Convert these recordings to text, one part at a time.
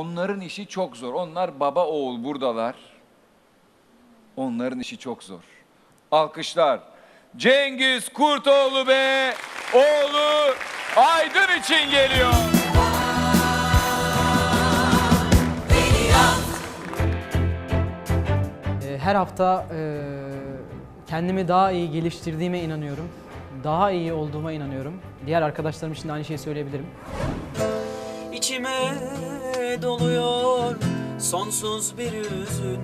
onların işi çok zor. Onlar baba oğul buradalar. Onların işi çok zor. Alkışlar. Cengiz Kurtoğlu ve oğlu Aydın için geliyor. Ee, Her hafta e, kendimi daha iyi geliştirdiğime inanıyorum. Daha iyi olduğuma inanıyorum. Diğer arkadaşlarım için de aynı şeyi söyleyebilirim. İçime doluyor sonsuz bir üzün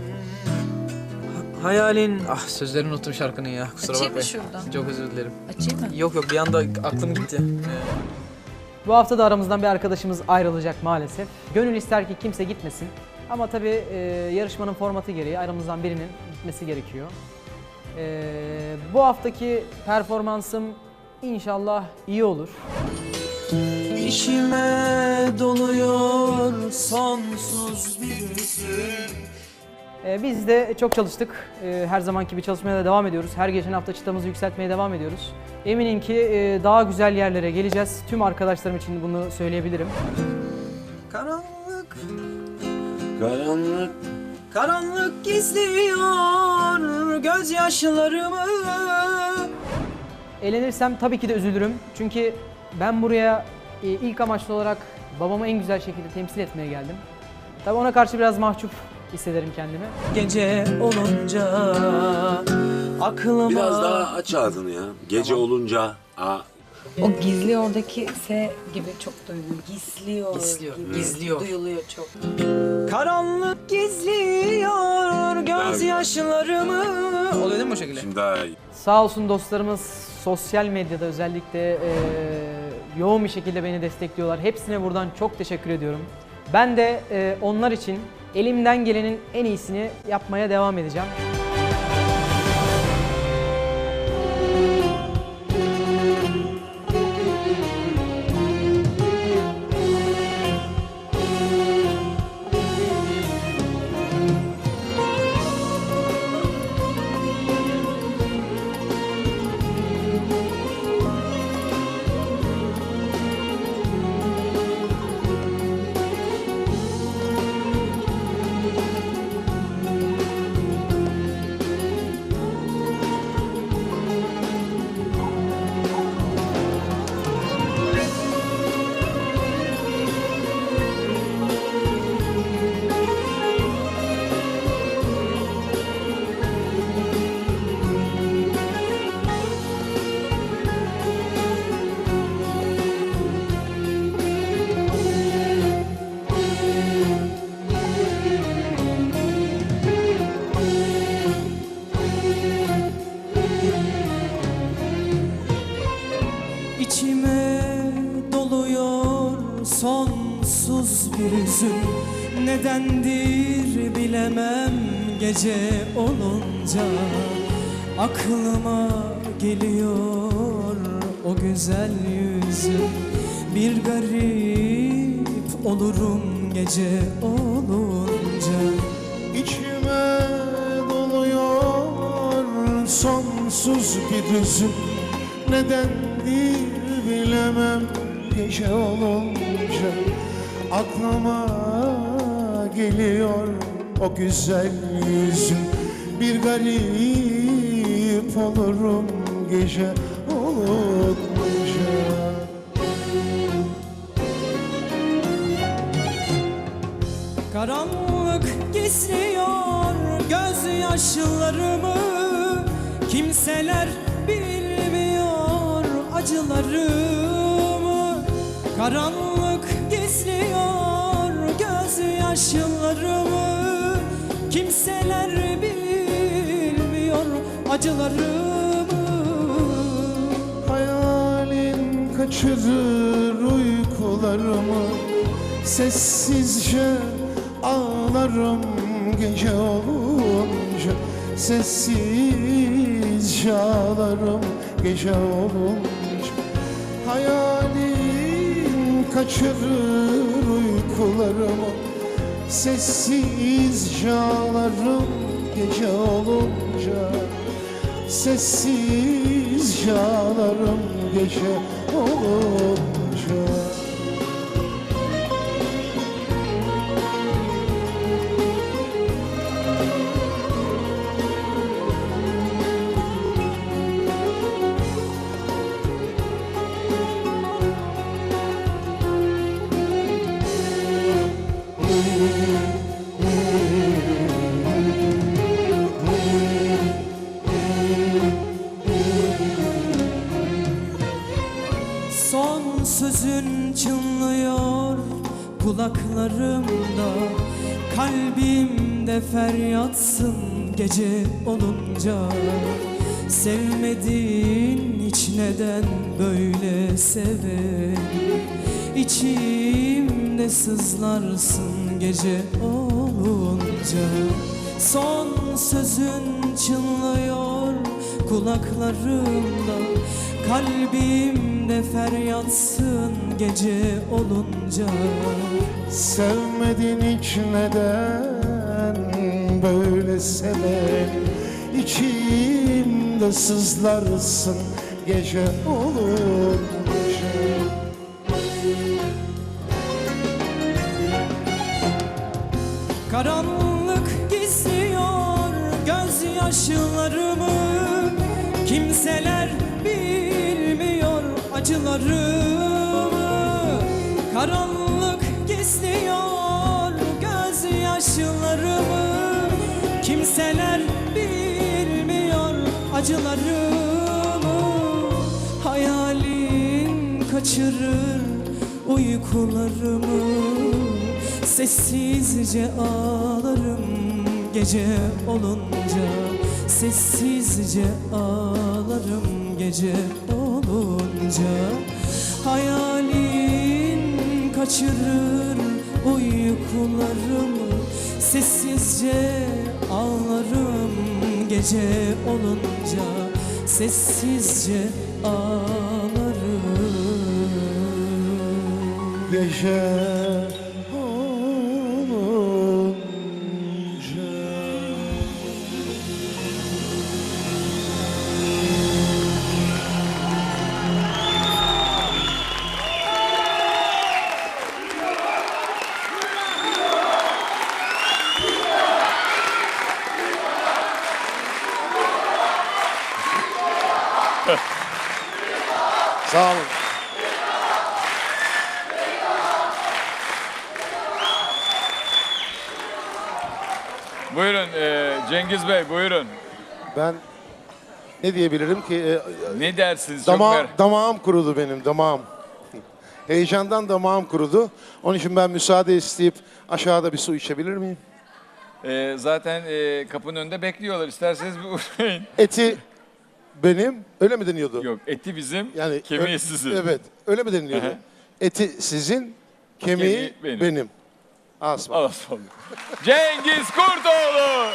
Hayalin... Ah sözlerini unuttum şarkının ya kusura Açayım mı bakmayın. şuradan? Çok özür dilerim. Açayım mı? Yok yok bir anda aklım gitti. Bu hafta da aramızdan bir arkadaşımız ayrılacak maalesef. Gönül ister ki kimse gitmesin. Ama tabii e, yarışmanın formatı gereği aramızdan birinin gitmesi gerekiyor. E, bu haftaki performansım inşallah iyi olur. İçime doluyor sonsuz bir üzün E, biz de çok çalıştık. E, her zamanki gibi çalışmaya da devam ediyoruz. Her geçen hafta çıtamızı yükseltmeye devam ediyoruz. Eminim ki e, daha güzel yerlere geleceğiz. Tüm arkadaşlarım için bunu söyleyebilirim. Karanlık, Karanlık karanlık gizliyor gözyaşlarımı Eğlenirsem tabii ki de üzülürüm. Çünkü ben buraya e, ilk amaçlı olarak babamı en güzel şekilde temsil etmeye geldim. Tabii ona karşı biraz mahcup hissederim kendimi. Gece olunca aklıma biraz daha aç ağzını ya. Gece olunca a O gizli oradaki S gibi çok duyuluyor. Gizliyor. Gizliyor, gibi gizliyor. Duyuluyor çok. Karanlık gizliyor gözyaşlarımı Oluyor değil mi o şekilde? şimdi daha iyi. Sağ olsun dostlarımız sosyal medyada özellikle e, yoğun bir şekilde beni destekliyorlar. Hepsine buradan çok teşekkür ediyorum. Ben de e, onlar için elimden gelenin en iyisini yapmaya devam edeceğim. Sonsuz bir üzün Nedendir bilemem gece olunca. Aklıma geliyor o güzel yüzün Bir garip olurum gece olunca. İçime doluyor sonsuz bir hüzün. Nedendir bilemem gece olunca Aklıma geliyor o güzel yüzün Bir garip olurum gece olunca Karanlık gizliyor gözyaşlarımı. Kimseler bilmiyor acılarımı. Karanlık gizliyor gözyaşlarımı. Kimseler bilmiyor acılarımı. Hayalin kaçırır uykularımı. Sessizce ağlarım gece olunca. Sessizce ağlarım gece olunca. Hayalin kaçırır uykularımı. Sessizce ağlarım gece olunca. Sessizce ağlarım gece olunca Sokaklarımda kalbimde feryatsın gece olunca. Sevmediğin hiç neden böyle severim İçimde sızlarsın gece olunca. Son sözün çınlıyor kulaklarımda. Kalbimde feryatsın gece olunca Sevmedin hiç neden böyle seven İçimde sızlarsın gece olunca Karanlık gizliyor gözyaşlarımı. Kimseler bilmiyor acılarımı. Karanlık gizliyor gözyaşlarımı Kimseler bilmiyor acılarımı Hayalin kaçırır uykularımı Sessizce ağlarım gece olunca. Sessizce ağlarım gece olunca. Hayalin kaçırır uykularımı Sessizce ağlarım gece olunca. Sessizce ağlarım. Gece Sağ olun. Buyurun e, Cengiz Bey buyurun. Ben ne diyebilirim ki? E, Ne dersiniz? Çok Dama, mer- damağım kurudu benim, damağım. Heyecandan damağım kurudu. Onun için ben müsaade isteyip aşağıda bir su içebilir miyim? E, zaten e, kapının önünde bekliyorlar. İsterseniz bir uğrayın. Eti benim, öyle mi deniyordu? Yok eti bizim, Yani kemiği ö- sizin. Evet, öyle mi deniliyordu? Eti sizin, kemiği, Kemiği benim. benim. Asma. Al aslanım. Cengiz Kurtoğlu.